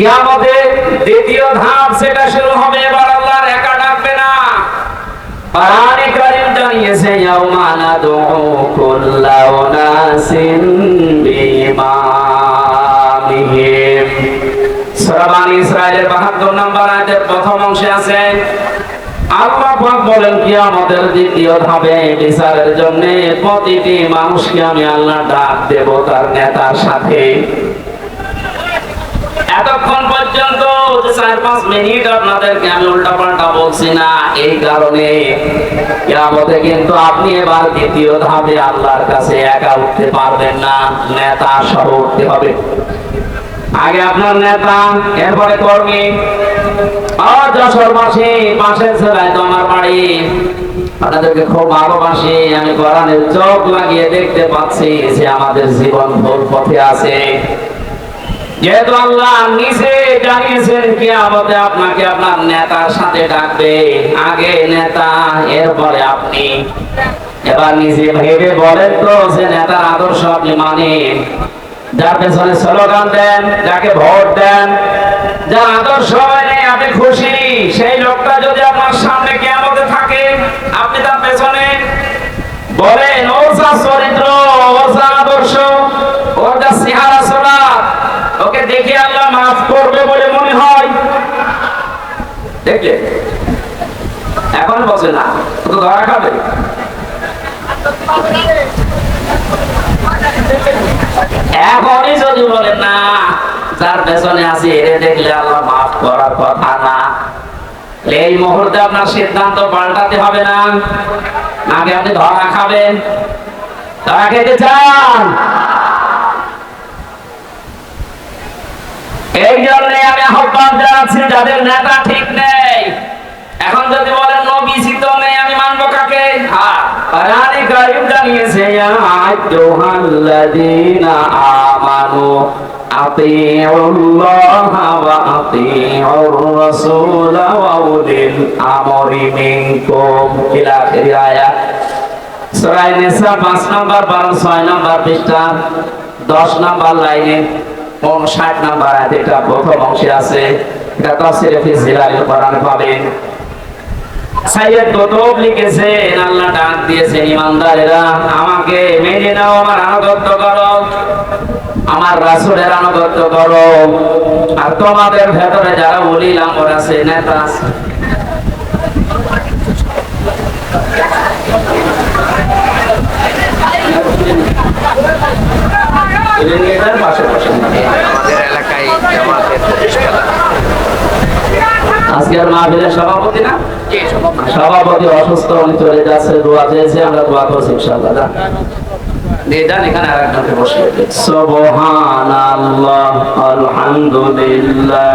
কিয়ামতে দ্বিতীয় ধাপ সেটা শুরু হবে, এবার আল্লাহর একা ডাকবে না। কোরআনে কারীম জানিয়েছে, ইয়াউমা নাদউ কুল্লা উনাসিন বিইমামিহিম। সূরা বানী ইসরাইলের 72 নম্বর আয়াতের প্রথম অংশে আছে, আল্লাহ পাক বলেন, কিয়ামতের দ্বিতীয় ধাপে বিচারের জন্য প্রতিটি মানুষকে আমি আল্লাহ ডাক দেব, তার নেতার সাথে। এতক্ষণ পর্যন্ত চার পাঁচ মিনিট আপনাদেরকে আমি উল্টা পাল্টা বলছি না, এই কারণে কিয়ামতে কিন্তু আপনি এবার দ্বিতীয় ধাপে আল্লাহর কাছে একা উঠতে পারবেন না, নেতা সহ উঠতে হবে। আগে আপনার নেতা, এরপরে কর্মী। আর যশোরবাসী পাশের ছেলায় তো আমার বাড়ি। আপনাদেরকে খুব ভালোবাসি, আমি কোরআনের চোখ লাগিয়ে দেখতে পাচ্ছি যে আমাদের জীবন ভুল পথে আছে। যেহেতু আল্লাহ নিজে জানিয়েছেন কি আমাদের আপনাকে আপনার নেতার সাথে ডাকবে। আগে নেতা, এরপরে আপনি। এবার নিজে ভেবে বলেন তো যে নেতার আদর্শ আপনি মানেন। যার পেছনে স্লোগান দেন, যাকে ভোট দেন, যার আদর্শ আপনি খুশি, সেই লোকটা যদি আপনার সামনে কেমতে থাকে আপনি তার পেছনে বলেন ওর যা চরিত্র ওর যা আদর্শ ওর যা সিহারা সলাপ ওকে দেখে আল্লাহ মাফ করবে বলে মনে হয় দেখলে? এখন বসে না, তো ধরা খাবে। এখনই যদি বলেন না, যার পেছনে আছে, এরে দেখলে আল্লাহ মাফ করার কথা না। এই মুহূর্তে আপনার সিদ্ধান্ত পাল্টাতে হবে না। নাকি আপনি ধরা খাবেন। ধরা খেতে চান? এই জন্য আমি আহ্বান জানাচ্ছি, যাদের নেতা ঠিক নেই। এখন যদি বলেন নবী নেই, আমি মানবো কাকে? কোরআনে কারীম জানিয়েছে আইয়ুহাল্লাযীনা আমানু, আতিউল্লাহ ওয়া আতিউর রাসূল ওয়া উলিল আমরি মিনকুম। ইলা আখির আয়াত সূরা নিসা 5 নম্বর 12 6 নম্বর পৃষ্ঠা 10 নম্বর লাইনে। ষাট নাম্বার আয়াত এটা প্রথম অংশে আছে, এটা তাফসিরে ফি জিলালিল কোরআন পাবেন। সাইয়েদ কুতুব লিখেছেন, আল্লাহ ডাক দিয়েছেন, ইমানদারেরা, আমাকে মেনে নাও, আমার আনুগত্য করো, আমার রাসূলের আনুগত্য করো। আর তোমাদের ভেতরে যারা উলিল আমর আছে, নেতা আছে। আজকের মাহফিলের সভাপতি না? সভাপতি? অসুস্থ উনি চলে যাচ্ছে দোয়া চেয়েছে আমরা দোয়া করছি ইনশাআল্লাহ যান। এখানে আর একজনকে বসিয়ে সুবহানাল্লাহ আলহামদুলিল্লাহ।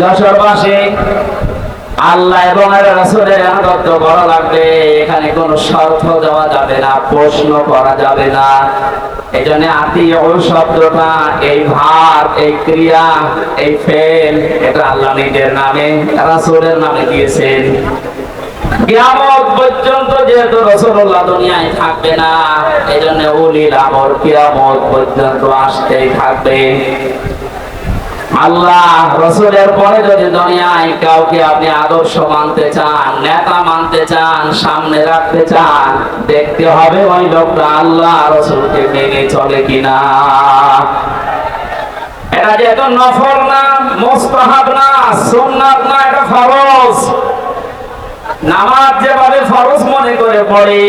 যশোরবাসী আল্লাহ এবং রাসূলের আনুগত্য করা লাগবে। এখানে কোনো শর্ত দেওয়া যাবে না, প্রশ্ন করা যাবে না। এই জন্য আত্মীয় শব্দটা, এই ভাব, এই ক্রিয়া, এই ফেল, এটা আল্লাহ নিজের নামে, রাসূলের নামে দিয়েছেন। কিয়ামত পর্যন্ত যেহেতু রসুল্লাহ দুনিয়ায় থাকবে না এই জন্য উলিল আমর কিয়ামত পর্যন্ত আসতেই থাকবে। আল্লাহ রসুলের পরে যদি দুনিয়ায় কাউকে আপনি আদর্শ মানতে চান, নেতা মানতে চান, সামনে রাখতে চান, দেখতে হবে ওই লোকটা আল্লাহ রসুলকে মেনে চলে কিনা। এটা যেহেতু নফল না, মোস্তাহাব না না, এটা ফরজ। নামাজ যেভাবে ফরজ মনে করে পড়ে,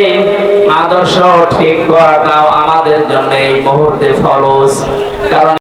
আদর্শ ঠিক করাটাও আমাদের জন্য এই মুহূর্তে ফরজ। কারণ